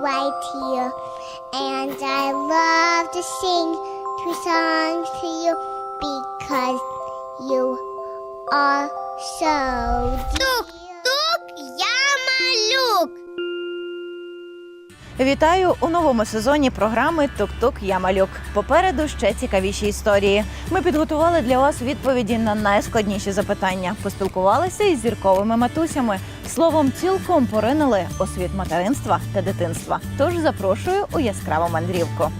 right here. And I love to sing two songs to you because you are so dear. Вітаю у новому сезоні програми Тук-Тук Я малюк. Попереду ще цікавіші історії. Ми підготували для вас відповіді на найскладніші запитання. Поспілкувалися із зірковими матусями. Словом, цілком поринули у світ материнства та дитинства. Тож запрошую у яскраву мандрівку.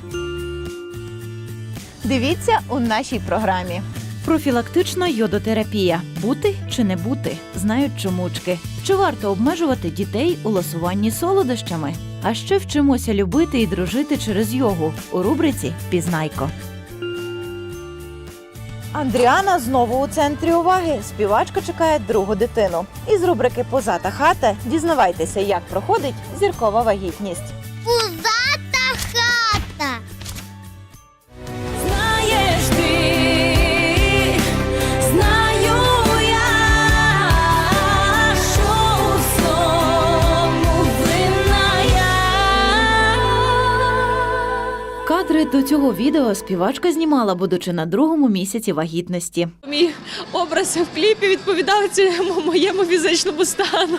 Дивіться у нашій програмі. Профілактична йодотерапія бути чи не бути, знають чомучки. Чи варто обмежувати дітей у ласуванні солодощами? А ще вчимося любити і дружити через йогу у рубриці Пізнайко. Андріана знову у центрі уваги. Співачка чекає другу дитину. Із рубрики Поза та хата дізнавайтеся, як проходить зіркова вагітність. Кадри до цього відео співачка знімала, будучи на другому місяці вагітності. Мій образ в кліпі відповідав цьому моєму фізичному стану.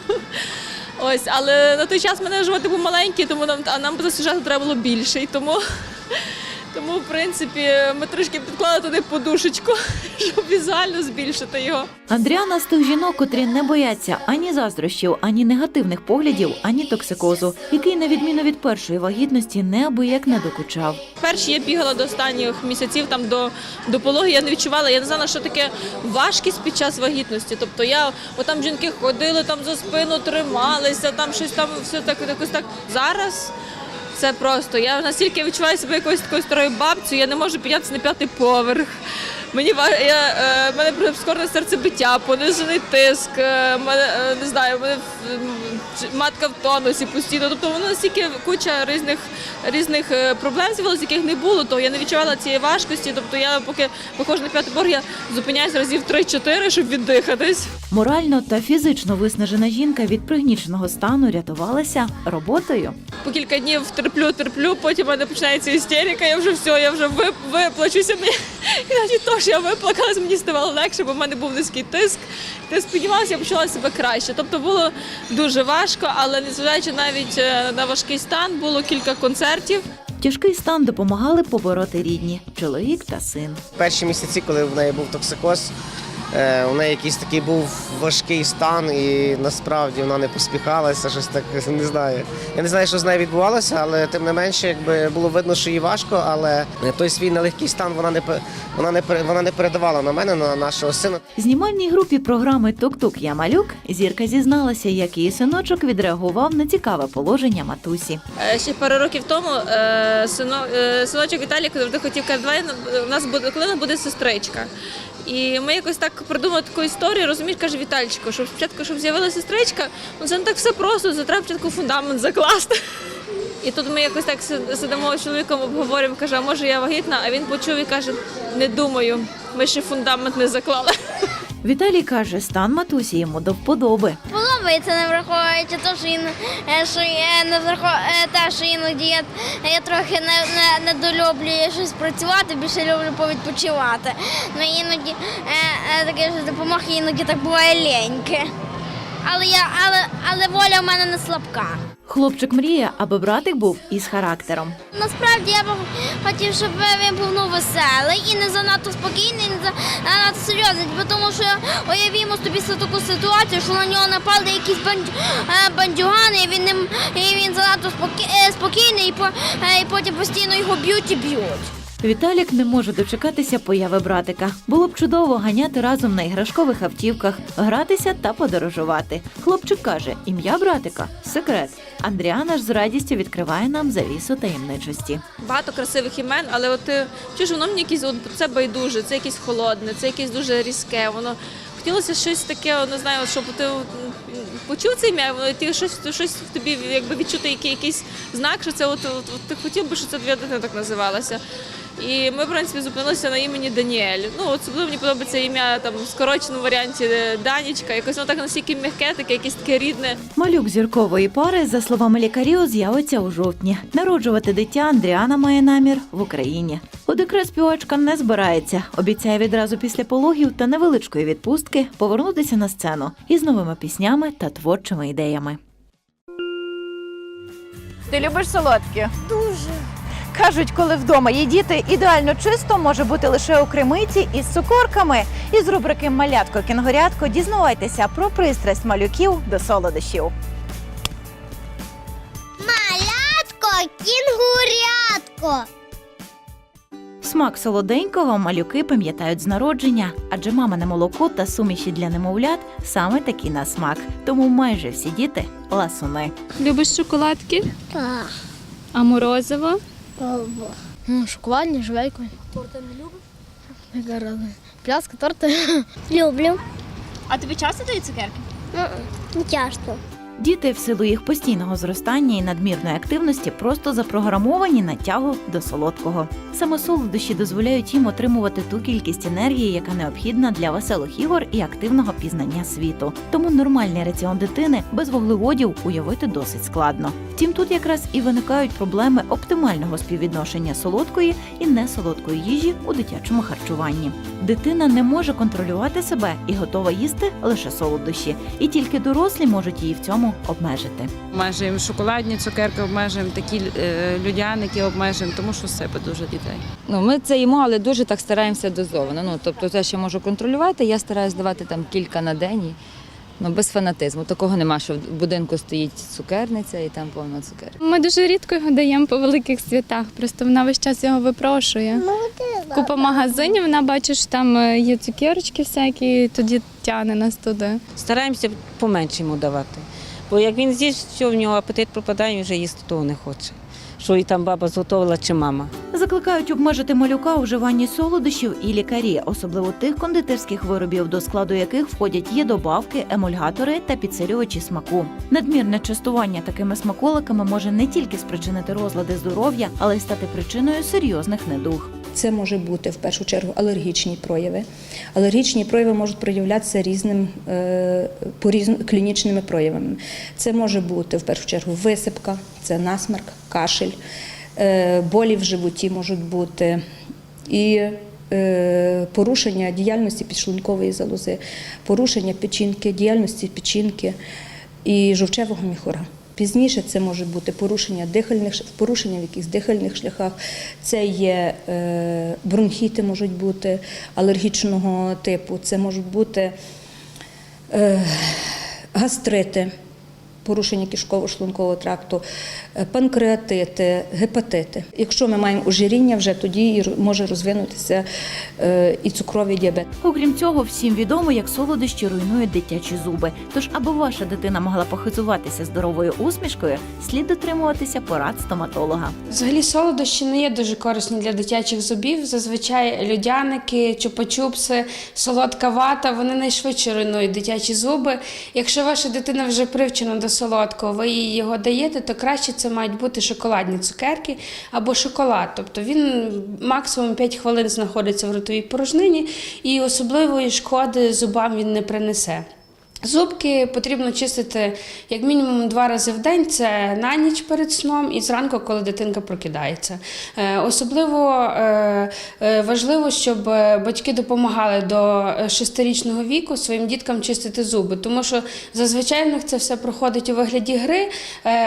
Ось, але на той час мене животи був маленький, тому нам а нам до сюжету треба було більше. Тому, тому, в принципі, ми трошки підклали туди подушечку, щоб візуально збільшити його. Андріана з тих жінок, котрі не бояться ані заздрощів, ані негативних поглядів, ані токсикозу, який, на відміну від першої вагітності, неабияк не докучав. Перші я бігала до останніх місяців там до, до пологи, я не відчувала, я не знала, що таке важкість під час вагітності. Тобто я, от там жінки ходили, там за спину трималися, там щось там все так якось так. Зараз це просто. Я настільки відчуваю себе якоюсь такою старою бабцею, я не можу піднятися на п'ятий поверх. Мені я, е, мене прискорене серцебиття, понижений тиск, е, мене, е, не знаю, мене матка в тонусі постійно. Тобто воно настільки куча різних різних проблем з'явилося, яких не було, то я не відчувала цієї важкості. Тобто я поки виходжу на п'ятий борг, я зупиняюсь разів 3-4, щоб віддихатись. Морально та фізично виснажена жінка від пригніченого стану рятувалася роботою. По кілька днів терплю, терплю, потім в мене починається істерика, я вже все, я вже виплачуся. І навіть то, що я виплакалась, мені ставало легше, бо в мене був низький тиск. Тиск піднімався, я почала себе краще. Тобто було дуже важко, але незважаючи навіть е, на важкий стан, було кілька концертів. Тяжкий стан допомагали побороти рідні чоловік та син. Перші місяці, коли в неї був токсикоз, у неї якийсь такий був важкий стан, і насправді вона не поспіхалася, щось так не знаю. Я не знаю, що з нею відбувалося, але тим не менше, якби було видно, що їй важко, але той свій нелегкий стан вона не вона не вона не передавала на мене, на нашого сина. Знімальній групі програми Тук-Тук Я малюк зірка зізналася, як її синочок відреагував на цікаве положення матусі. Е, Ще пару років тому е, сино, е, синочок Віталій завжди хотів каже, давай у нас буде, коли у нас буде сестричка. І ми якось так придумали таку історію, розумієш, каже Вітальчику, що спочатку, щоб з'явилася сестричка, ну це не так все просто, це треба спочатку фундамент закласти. І тут ми якось так сидимо з чоловіком, обговорюємо, каже, а може я вагітна, а він почув і каже, не думаю, ми ще фундамент не заклали. Віталій каже, стан матусі йому до вподоби. Подобається, не враховуючи те, що, ін, е, що я не врахов... те, що іноді я, я трохи не, не, недолюблюю щось працювати, більше люблю повідпочивати. Ну іноді е, е, таке що допомог, іноді так буває леньке. Але я, але, але воля в мене не слабка. Хлопчик мріє, аби братик був із характером. Насправді я б хотів, щоб він був ну, веселий і не занадто спокійний, і не занадто серйозний, бо тому що уявімо собі таку ситуацію, що на нього напали якісь е, бандюгани, і він, не і він занадто е, спокійний, е, і потім постійно його б'ють і б'ють. Віталік не може дочекатися появи братика. Було б чудово ганяти разом на іграшкових автівках, гратися та подорожувати. Хлопчик каже, ім'я братика секрет. Андріана ж з радістю відкриває нам завісу таємничості. багато красивих імен, але от ти чуєш, воно мені якесь от це байдуже, це якесь холодне, це якесь дуже різке. Воно хотілося щось таке, не знаю, щоб ти почув це ім'я, ти щось, щось в тобі якби відчути який, якийсь знак, що це от, от, от ти хотів би, щоб це твоя дитина так називалася. І ми, в принципі, зупинилися на імені Даніель. Ну, особливо мені подобається ім'я там в скороченому варіанті е, Данічка. Якось воно так настільки м'яке, таке якесь таке рідне. Малюк зіркової пари, за словами лікарів, з'явиться у жовтні. Народжувати дитя Андріана має намір в Україні. У декрет співачка не збирається. Обіцяє відразу після пологів та невеличкої відпустки повернутися на сцену із новими піснями та творчими ідеями. Ти любиш солодкі? Дуже. Кажуть, коли вдома є діти, ідеально чисто може бути лише у кримиці із цукорками. Із рубрики Малятко кінгурятко дізнавайтеся про пристрасть малюків до солодощів. Малятко, кінгурятко. Смак солоденького малюки пам'ятають з народження, адже мамине молоко та суміші для немовлят саме такі на смак. Тому майже всі діти ласуни. Любиш шоколадки? Так. А морозиво? Ну, шоколадні, жвейку. Торти не любиш? Яка разниця? Пляска, торти. Люблю. А тобі часто дають цукерки? Не часто. Діти в силу їх постійного зростання і надмірної активності просто запрограмовані на тягу до солодкого. Саме солодощі дозволяють їм отримувати ту кількість енергії, яка необхідна для веселих ігор і активного пізнання світу. Тому нормальний раціон дитини без вуглеводів уявити досить складно. Втім, тут якраз і виникають проблеми оптимального співвідношення солодкої і несолодкої їжі у дитячому харчуванні. Дитина не може контролювати себе і готова їсти лише солодощі, і тільки дорослі можуть її в цьому обмежити. Обмежуємо шоколадні цукерки, обмежуємо такі е, людяники, обмежуємо, тому що себе дуже дітей. Ну, ми це їмо, але дуже так стараємося дозовано. Ну, тобто те, що можу контролювати, я стараюсь давати там кілька на день. І, ну, без фанатизму. Такого нема, що в будинку стоїть цукерниця і там повно цукерок. Ми дуже рідко його даємо по великих святах, просто вона весь час його випрошує. Купа магазинів, вона бачить, що там е, є цукерочки всякі, і тоді тягне нас туди. Стараємося поменше йому давати. Бо як він з'їсть, все, в нього апетит пропадає, він вже їсти того не хоче. Що і там баба зготовила чи мама. Закликають обмежити малюка у вживанні солодощів і лікарі, особливо тих кондитерських виробів, до складу яких входять є добавки, емульгатори та підсилювачі смаку. Надмірне частування такими смаколиками може не тільки спричинити розлади здоров'я, але й стати причиною серйозних недуг. Це може бути в першу чергу алергічні прояви. Алергічні прояви можуть проявлятися різним е, по різн- клінічними проявами. Це може бути в першу чергу висипка, це насмарк, кашель, е, болі в животі можуть бути і е, порушення діяльності підшлункової залози, порушення печінки, діяльності печінки і жовчевого міхура. Пізніше це може бути порушення дихальних порушення в якихось дихальних шляхах. Це є е, бронхіти, можуть бути алергічного типу, це можуть бути е, гастрити, порушення кишково-шлункового тракту, е, панкреатити, гепатити. Якщо ми маємо ожиріння, вже тоді може розвинутися е, і цукровий діабет. Окрім цього, всім відомо, як солодощі руйнують дитячі зуби. Тож, аби ваша дитина могла похизуватися здоровою усмішкою, слід дотримуватися порад стоматолога. Взагалі солодощі не є дуже корисні для дитячих зубів. Зазвичай льодяники, чупа-чупси, солодка вата вони найшвидше руйнують дитячі зуби. Якщо ваша дитина вже привчена до солодкого, ви його даєте, то краще це мають бути шоколадні цукерки або шоколад. Тобто він максимум 5 хвилин знаходиться в ротовій порожнині і особливої шкоди зубам він не принесе. Зубки потрібно чистити як мінімум два рази в день. Це на ніч перед сном і зранку, коли дитинка прокидається. Е, Особливо е, е, важливо, щоб батьки допомагали до шестирічного віку своїм діткам чистити зуби, тому що зазвичай в них це все проходить у вигляді гри,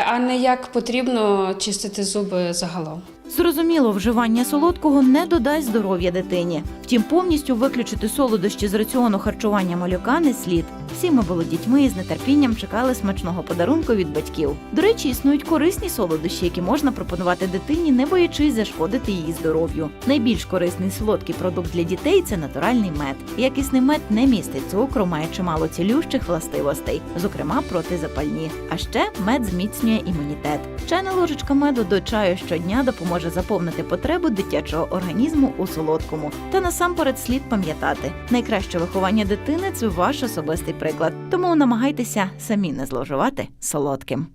а не як потрібно чистити зуби загалом. Зрозуміло, вживання солодкого не додасть здоров'я дитині. Втім, повністю виключити солодощі з раціону харчування малюка не слід. Всі ми були дітьми і з нетерпінням чекали смачного подарунку від батьків. До речі, існують корисні солодощі, які можна пропонувати дитині, не боячись зашкодити її здоров'ю. Найбільш корисний солодкий продукт для дітей це натуральний мед. Якісний мед не містить цукру, має чимало цілющих властивостей, зокрема протизапальні. А ще мед зміцнює імунітет. Чайна ложечка меду до чаю щодня допоможе заповнити потребу дитячого організму у солодкому. Та насамперед слід пам'ятати, найкраще виховання дитини це ваш особистий приклад. Тому намагайтеся самі не зловживати солодким.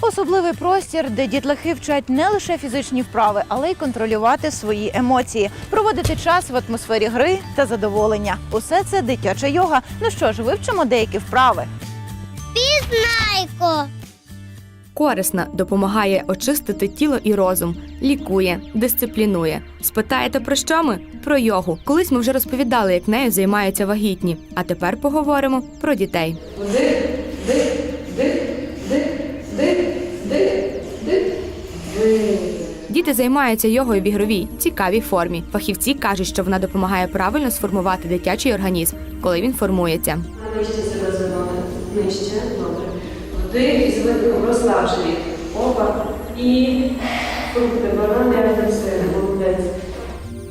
Особливий простір, де дітлахи вчать не лише фізичні вправи, але й контролювати свої емоції, проводити час в атмосфері гри та задоволення. Усе це дитяча йога. Ну що ж, вивчимо деякі вправи. Найко. Корисна, допомагає очистити тіло і розум, лікує, дисциплінує. Спитаєте про що ми? Про йогу. Колись ми вже розповідали, як нею займаються вагітні. А тепер поговоримо про дітей. Діти займаються йогою в ігровій, цікавій формі. Фахівці кажуть, що вона допомагає правильно сформувати дитячий організм, коли він формується. Нижче себе зробили. Нижче. І зверху розслаб. Опа. І фрукти, банани, апельсини.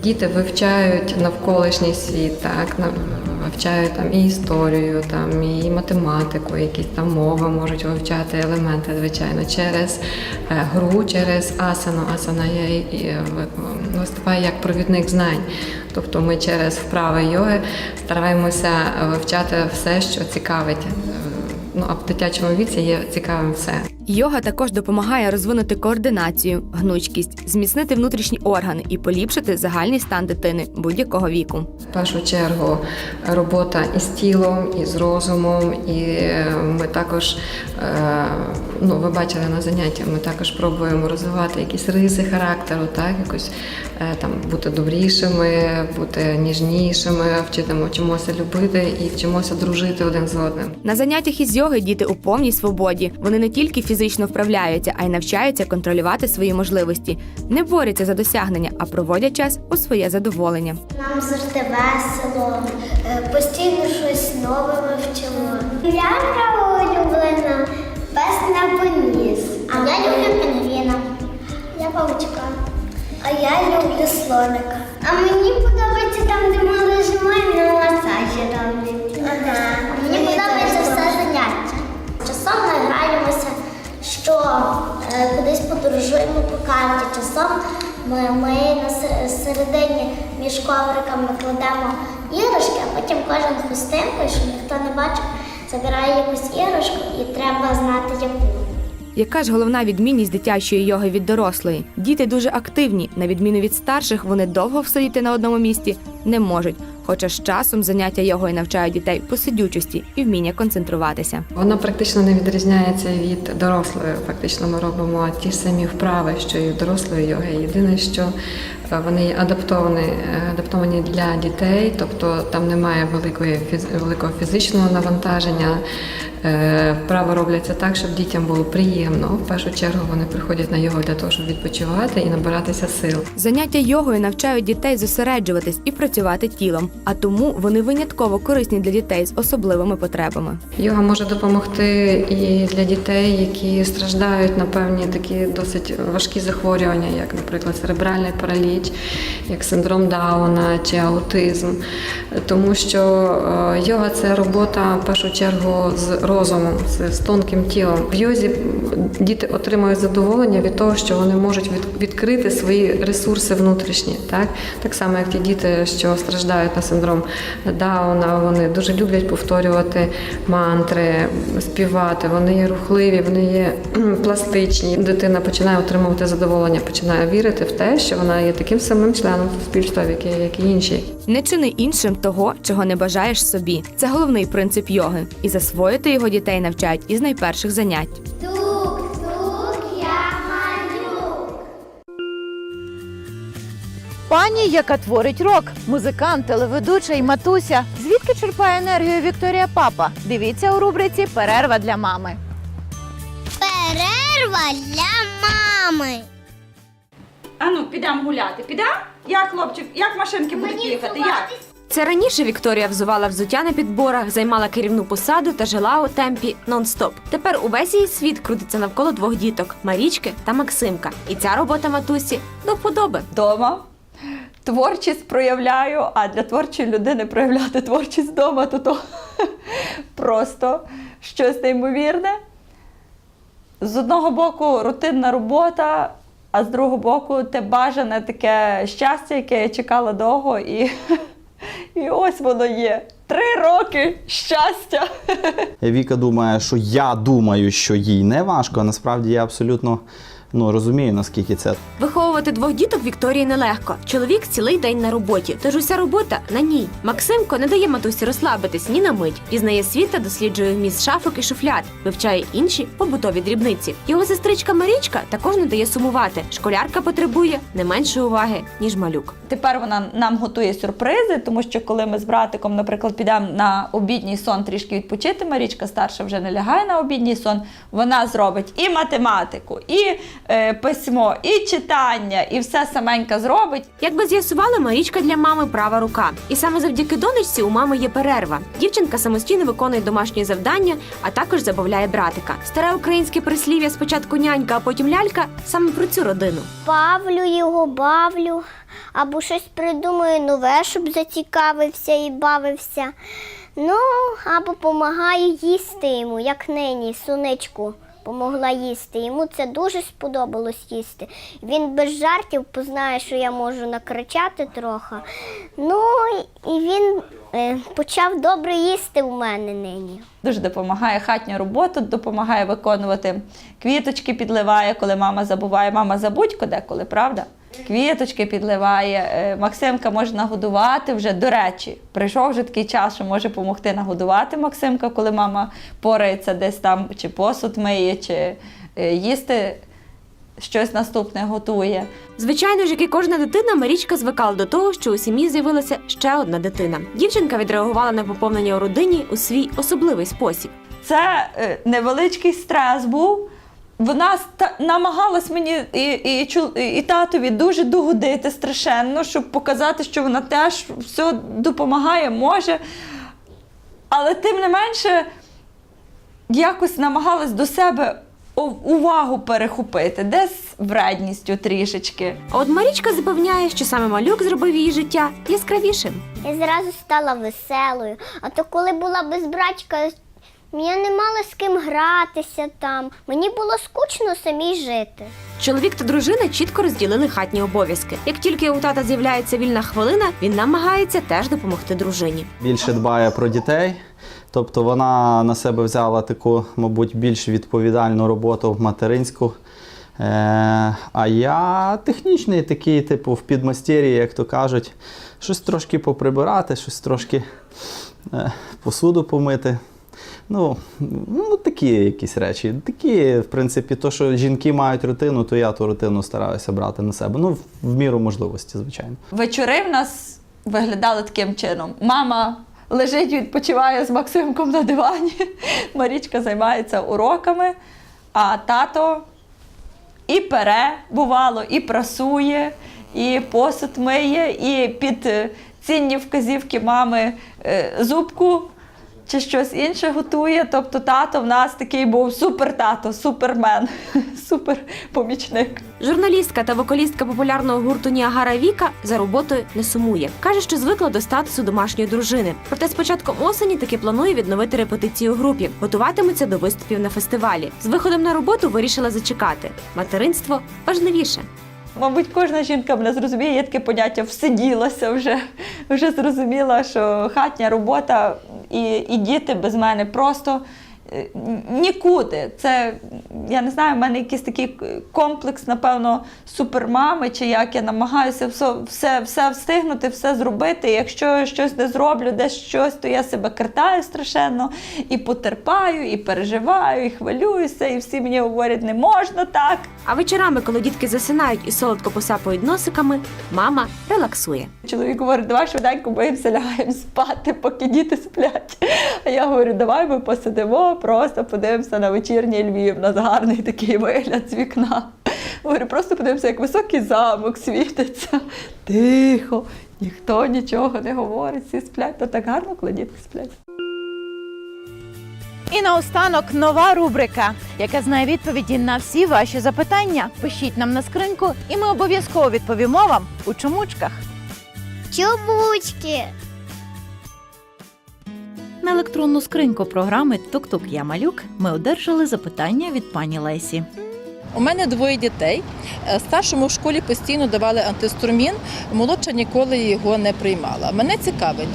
Діти вивчають навколишній світ, так вивчають там і історію, там і математику, якісь там мови можуть вивчати елементи, звичайно, через е, гру, через асану. Асана і, е, виступає як провідник знань. Тобто ми через вправи йоги стараємося вивчати все, що цікавить. Ну а в дитячому віці є цікавим все. Йога також допомагає розвинути координацію, гнучкість, зміцнити внутрішні органи і поліпшити загальний стан дитини будь-якого віку. В першу чергу робота із тілом, і з розумом, і е, ми також, е, ну ви бачили на заняттях, ми також пробуємо розвивати якісь риси характеру, так, якось е, там бути добрішими, бути ніжнішими, вчитимо вчимося любити і вчимося дружити один з одним. На заняттях із йоги діти у повній свободі. Вони не тільки фізично вправляються, а й навчаються контролювати свої можливості, не борються за досягнення, а проводять час у своє задоволення. Нам завжди весело, е, постійно щось нове ми. Я улюблена пес на поніс. А я люблю пінгвіна. Я павучка. А я люблю слоника. По карті. Часом ми, ми на середині між ковриками кладемо іграшки, а потім кожен хустинкою, щоб ніхто не бачив, забирає якусь іграшку і треба знати яку. Яка ж головна відмінність дитячої йоги від дорослої? Діти дуже активні. На відміну від старших, вони довго всидіти на одному місці не можуть. Хоча з часом заняття його і навчають дітей посидючості і вміння концентруватися. Вона практично не відрізняється від дорослої. Фактично ми робимо ті самі вправи, що і в дорослої йоги. Єдине, що вони адаптовані, е, адаптовані для дітей, тобто там немає великої великого фізичного навантаження. Е, Вправи робляться так, щоб дітям було приємно. В першу чергу вони приходять на йогу для того, щоб відпочивати і набиратися сил. Заняття йогою навчають дітей зосереджуватись і працювати тілом, а тому вони винятково корисні для дітей з особливими потребами. Йога може допомогти і для дітей, які страждають на певні такі досить важкі захворювання, як, наприклад, церебральний параліч, як синдром Дауна чи аутизм. Тому що е, йога це робота в першу чергу з розумом, з тонким тілом. В йозі діти отримують задоволення від того, що вони можуть відкрити свої ресурси внутрішні. Так? так само, як ті діти, що страждають на синдром Дауна, вони дуже люблять повторювати мантри, співати. Вони є рухливі, вони є пластичні. Дитина починає отримувати задоволення, починає вірити в те, що вона є таким самим членом суспільства, як і, як і інші. Не чини іншим того, чого не бажаєш собі. Це головний принцип йоги, і засвоїти його дітей навчають із найперших занять. Пані, яка творить рок, музикант, телеведуча і матуся. Звідки черпає енергію Вікторія Папа? Дивіться у рубриці Перерва для мами. Перерва для мами. Ану, підемо гуляти. Підемо? Як хлопчик, як машинки будуть їхати? Як? Це раніше Вікторія взувала взуття на підборах, займала керівну посаду та жила у темпі нон-стоп. Тепер увесь її світ крутиться навколо двох діток Марічки та Максимка. І ця робота матусі до вподоби. Дома творчість проявляю, а для творчої людини проявляти творчість вдома, то то просто щось неймовірне. З одного боку, рутинна робота, а з другого боку, те бажане таке щастя, яке я чекала довго, і, і ось воно є. Три роки щастя. Віка думає, що я думаю, що їй не важко, а насправді я абсолютно ну, розумію, наскільки це Виховувати двох діток Вікторії нелегко. Чоловік цілий день на роботі, тож уся робота на ній. Максимко не дає матусі розслабитись ні на мить. Пізнає світ та досліджує вміст шафок і шуфляд, вивчає інші побутові дрібниці. Його сестричка Марічка також не дає сумувати. Школярка потребує не менше уваги, ніж малюк. Тепер вона нам готує сюрпризи, тому що коли ми з братиком, наприклад, підемо на обідній сон трішки відпочити, Марічка старша вже не лягає на обідній сон. Вона зробить і математику, і е, письмо, і читання, і все саменька зробить. Як би з'ясували, Марічка для мами права рука. І саме завдяки донечці у мами є перерва. Дівчинка самостійно виконує домашні завдання, а також забавляє братика. Старе українське прислів'я спочатку нянька, а потім лялька саме про цю родину. Бавлю його, бавлю, або щось придумаю нове, щоб зацікавився і бавився. Ну, або допомагаю їсти йому, як нині, сонечку помогла їсти. Йому це дуже сподобалось їсти. Він без жартів познає, що я можу накричати трохи. Ну, і він е, почав добре їсти у мене нині. Дуже допомагає хатня робота, допомагає виконувати квіточки, підливає, коли мама забуває. Мама забудько деколи, правда? Квіточки підливає. Е, Максимка може нагодувати вже. До речі, прийшов вже такий час, що може допомогти нагодувати Максимка, коли мама порається десь там, чи посуд миє, чи е, їсти щось наступне готує. Звичайно ж, як і кожна дитина, Марічка звикала до того, що у сім'ї з'явилася ще одна дитина. Дівчинка відреагувала на поповнення у родині у свій особливий спосіб. Це е, невеличкий стрес був. Вона намагалась мені і, і, і, і татові дуже догодити страшенно, щоб показати, що вона теж все допомагає, може. Але тим не менше, якось намагалась до себе увагу перехопити, десь вредністю трішечки. А от Марічка запевняє, що саме малюк зробив її життя яскравішим. Я зразу стала веселою. А то коли була без братька, я не мала з ким гратися там. Мені було скучно самій жити. Чоловік та дружина чітко розділили хатні обов'язки. Як тільки у тата з'являється вільна хвилина, він намагається теж допомогти дружині. більше дбає про дітей. Тобто вона на себе взяла таку, мабуть, більш відповідальну роботу в материнську. Е, а я технічний такий, типу, в підмастерії, як то кажуть, щось трошки поприбирати, щось трошки е, посуду помити. Ну, ну, такі якісь речі. Такі, в принципі, то, що жінки мають рутину, то я ту рутину стараюся брати на себе. Ну, в- міру можливості, звичайно. Вечори в нас виглядали таким чином. Мама лежить, відпочиває з Максимком на дивані. Марічка займається уроками, а тато і пере, бувало, і прасує, і посуд миє, і під цінні вказівки мами е, зубку. Чи щось інше готує. Тобто тато в нас такий був супер-тато, супермен, супер-помічник. Журналістка та вокалістка популярного гурту Ніагара Віка за роботою не сумує. Каже, що звикла до статусу домашньої дружини. Проте з початком осені таки планує відновити репетиції у групі. Готуватиметься до виступів на фестивалі. З виходом на роботу вирішила зачекати. Материнство важливіше. Мабуть, кожна жінка мене зрозуміє, є таке поняття всиділася вже. Вже зрозуміла, що хатня робота і, і діти без мене. Просто нікуди. Це я не знаю, в мене якийсь такий комплекс, напевно, супермами, чи як я намагаюся все, все, все встигнути, все зробити. Якщо я щось не зроблю, десь щось, то я себе картаю страшенно і потерпаю, і переживаю, і хвилююся, і всі мені говорять, не можна так. А вечорами, коли дітки засинають і солодко посапують носиками, мама релаксує. Чоловік говорить, давай швиденько боїмося, лягаємо спати, поки діти сплять. А я говорю, давай ми посидимо, просто подивимося на вечірній Львів. У нас гарний такий вигляд з вікна. Говорю, просто подивимося, як високий замок світиться. Тихо, ніхто нічого не говорить, всі сплять, то так гарно, коли дітки сплять. І наостанок нова рубрика, яка знає відповіді на всі ваші запитання. Пишіть нам на скриньку, і ми обов'язково відповімо вам у чомучках. Чубучки! На електронну скриньку програми Тук-Тук Я Малюк ми одержали запитання від пані Лесі. У мене двоє дітей. Е, Старшому в школі постійно давали антистурмін, молодша ніколи його не приймала. Мене цікавить,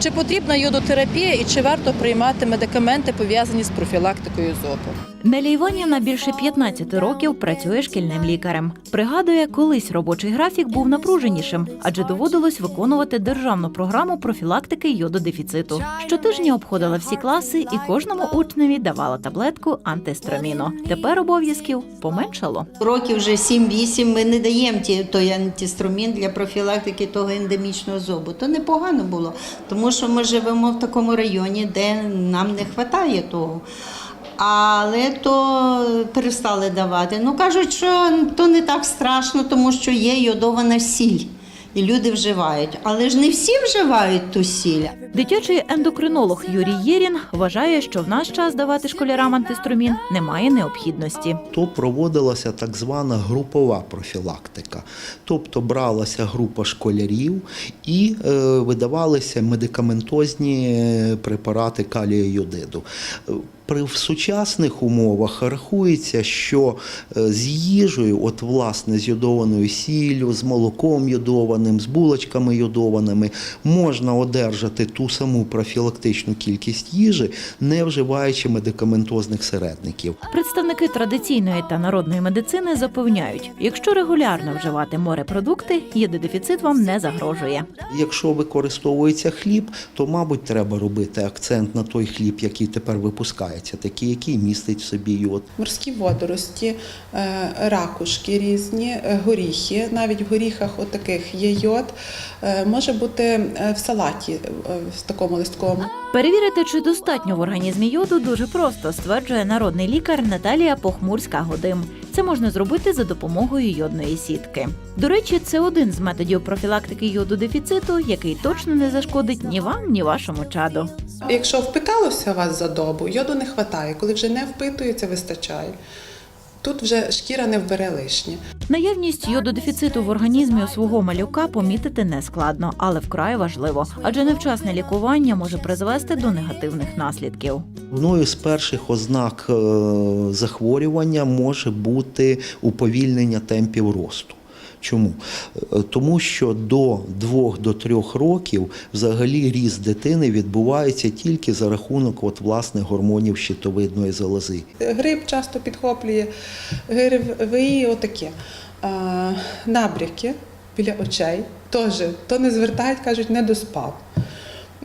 чи потрібна йодотерапія і чи варто приймати медикаменти, пов'язані з профілактикою зобу. Нелі Іванівна більше 15 років працює шкільним лікарем. Пригадує, колись робочий графік був напруженішим, адже доводилось виконувати державну програму профілактики йододефіциту. Щотижня обходила всі класи і кожному учневі давала таблетку антистроміну. Тепер обов'язків поменшало. Років вже 7-8 ми не даємо ті, той антистромін для профілактики того ендемічного зобу. То непогано було, тому що ми живемо в такому районі, де нам не вистачає того. Але то перестали давати. Ну кажуть, що то не так страшно, тому що є йодована сіль. І люди вживають. Але ж не всі вживають ту сіль. Дитячий ендокринолог Юрій Єрін вважає, що в наш час давати школярам антистромін немає необхідності. то проводилася так звана групова профілактика. Тобто бралася група школярів і е, видавалися медикаментозні е, препарати калію йодиду. При в сучасних умовах рахується, що е, з їжею, от власне з йодованою сіллю, з молоком йодованим, з булочками йодованими, можна одержати ту саму профілактичну кількість їжі, не вживаючи медикаментозних середників. Представники традиційної та народної медицини запевняють, якщо регулярно вживати морепродукти, єдодефіцит вам не загрожує. Якщо використовується хліб, то, мабуть, треба робити акцент на той хліб, який тепер випускається, такий, який містить в собі йод. Морські водорості, е, ракушки різні, е, горіхи. Навіть в горіхах отаких є йод. Е, Може бути в салаті в такому листковому. Перевірити, чи достатньо в організмі йоду, дуже просто, стверджує народний лікар Наталія Похмурська Годим. Це можна зробити за допомогою йодної сітки. До речі, це один з методів профілактики йододефіциту, який точно не зашкодить ні вам, ні вашому чаду. Якщо впиталося вас за добу, йоду не вистачає. Коли вже не впитується, вистачає. Тут вже шкіра не вбере лишнє. Наявність йододефіциту в організмі у свого малюка помітити не складно, але вкрай важливо, адже невчасне лікування може призвести до негативних наслідків. Одною з перших ознак е, захворювання може бути уповільнення темпів росту. Чому? Е, Тому що до 2 до 3 років взагалі ріст дитини відбувається тільки за рахунок от, власне, гормонів щитовидної залози. Грип часто підхоплює, ГРВІ отаке. А, набряки біля очей теж то не звертають, кажуть, не доспав.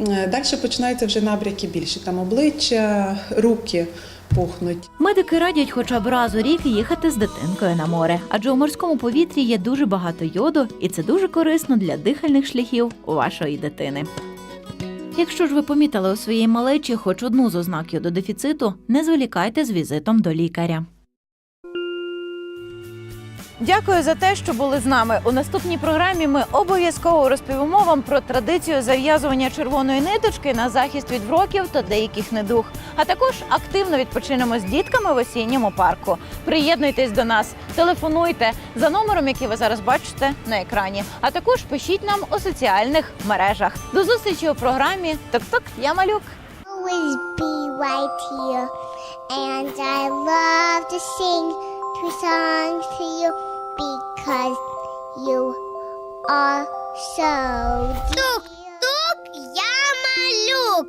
Далі починаються вже набряки більші, там обличчя, руки пухнуть. Медики радять хоча б раз у рік їхати з дитинкою на море, адже у морському повітрі є дуже багато йоду, і це дуже корисно для дихальних шляхів вашої дитини. Якщо ж ви помітили у своїй малечі хоч одну з ознак йододефіциту, не зволікайте з візитом до лікаря. Дякую за те, що були з нами. У наступній програмі ми обов'язково розповімо вам про традицію зав'язування червоної ниточки на захист від вроків та деяких недуг. А також активно відпочинемо з дітками в осінньому парку. Приєднуйтесь до нас, телефонуйте за номером, який ви зараз бачите на екрані. А також пишіть нам у соціальних мережах. До зустрічі у програмі Ток-Ток, я малюк. always. And I love to sing two songs to you because you are so dear. Тук-тук, я малюк.